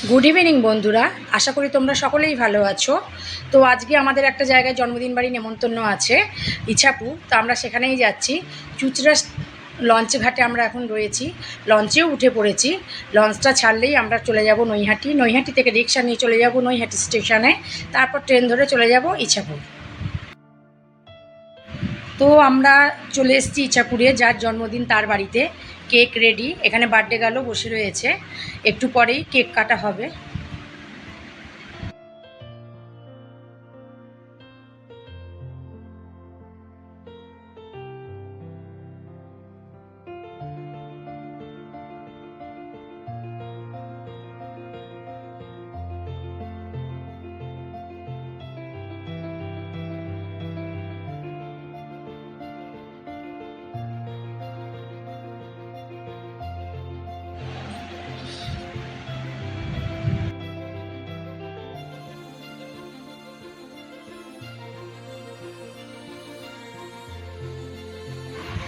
Good evening বন্ধুরা। আশা করি তোমরা সকলেই ভালো আছো। তো আজকে আমাদের একটা জায়গায় জন্মদিন বাড়ি নেমন্তন্ন আছে, ইছাপু। তো আমরা সেখানেই যাচ্ছি। চুচড়া লঞ্চ ঘাটে আমরা এখন রয়েছি। লঞ্চেও উঠে পড়েছি। লঞ্চটা ছাড়লেই আমরা চলে যাব নৈহাটি। নৈহাটি থেকে রিক্সা নিয়ে চলে যাব নৈহাটি স্টেশনে। তারপর ট্রেন ধরে চলে যাব ইছাপুর তো আমরা চলে এসেছি ইচ্ছাপুরে, যার জন্মদিন তার বাড়িতে। কেক রেডি এখানে বার্থডে গার্লও বসে রয়েছে। একটু পরেই কেক কাটা হবে।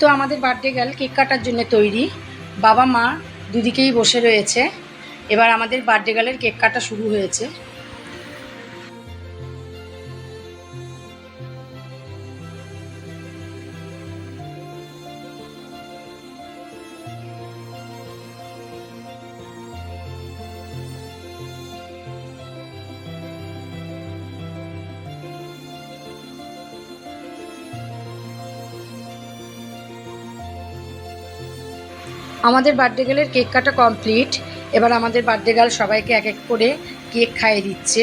তো আমাদের বার্থডে গার্ল কেক কাটার জন্য তৈরি। বাবা মা দুদিকেই বসে রয়েছে। এবার আমাদের বার্থডে গার্লের কেক কাটা শুরু হয়েছে। আমাদের বার্থডে গার্লের কেক কাটা কমপ্লিট এবার আমাদের বার্থডে গার্ল সবাইকে এক এক করে কেক খাইয়ে দিচ্ছে।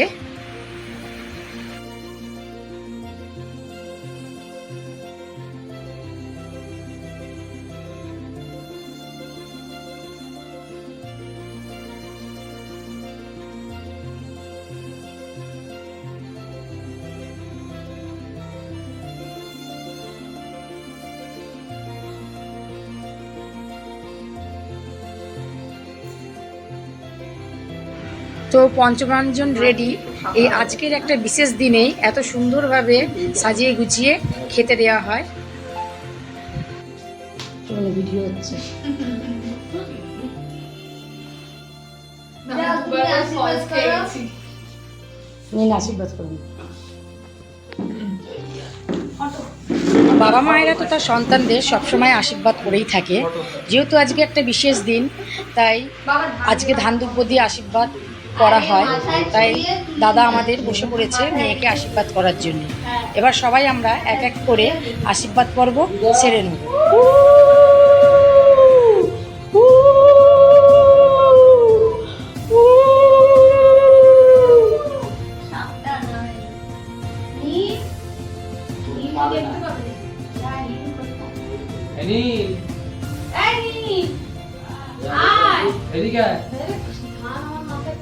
তো পঞ্চমাঞ্জন রেডি এই আজকের একটা বিশেষ দিনেই এত সুন্দরভাবে সাজিয়ে গুছিয়ে খেতে দেওয়া হয়। ভিডিও হচ্ছে? আশীর্বাদ করুন বাবা মায়েরা তো তার সন্তানদের সবসময় আশীর্বাদ করেই থাকে। যেহেতু আজকে একটা বিশেষ দিন তাই আজকে ধান দুব্য দিয়ে আশীর্বাদ করা হয়। তাই দাদা আমাদের বসে পড়েছে মেয়েকে আশীর্বাদ করার জন্য। এবার সবাই আমরা এক এক করে আশীর্বাদ পর্ব সেরে নেব। আয়।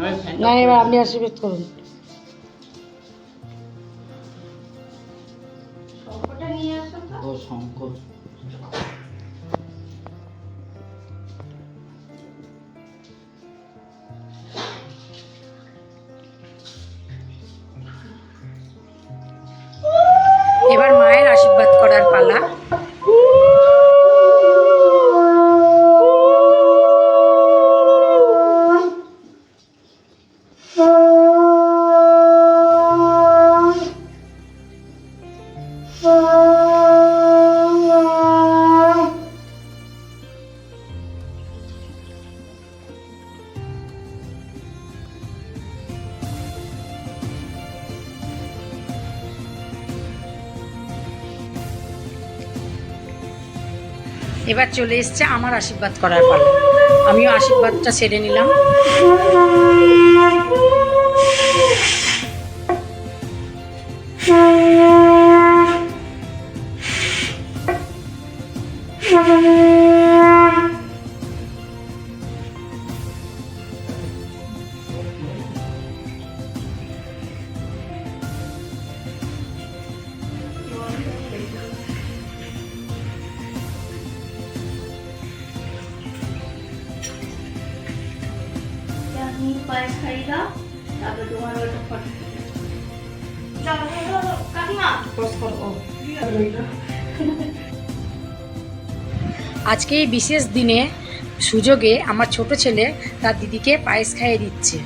আমি ফ্যানটা না। এবার আপনি আশীর্বাদ করুন। শঙ্কর এবার মায়ের আশীর্বাদ করার পালা। এবার চলে এসছে আমার আশীর্বাদ করার পালা। আমিও আশীর্বাদটা সেরে নিলাম। আপনি পায়েস খাইয়ে দাও তারপরে তোমার ফটো কাকিমা। আজকে এই বিশেষ দিনে সুযোগে আমার ছোট ছেলে তার দিদিকে পায়েস খাইয়ে দিচ্ছে।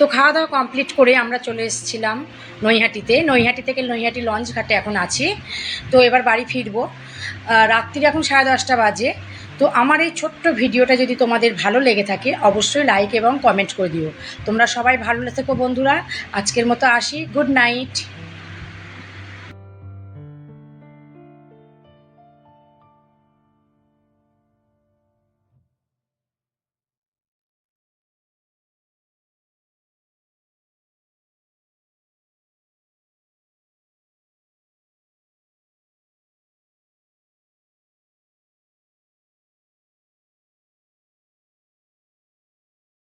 তো খাওয়া দাওয়া কমপ্লিট করে আমরা চলে এসেছিলাম নৈহাটিতে। নৈহাটি থেকে নৈহাটি লঞ্চ ঘাটে এখন আছি। তো এবার বাড়ি ফিরবো। রাত্রি এখন সাড়ে দশটা বাজে। তো আমার এই ছোট্ট ভিডিওটা যদি তোমাদের ভালো লেগে থাকে, অবশ্যই লাইক এবং কমেন্ট করে দিও। তোমরা সবাই ভালো থেকো বন্ধুরা। আজকের মতো আসি। Good night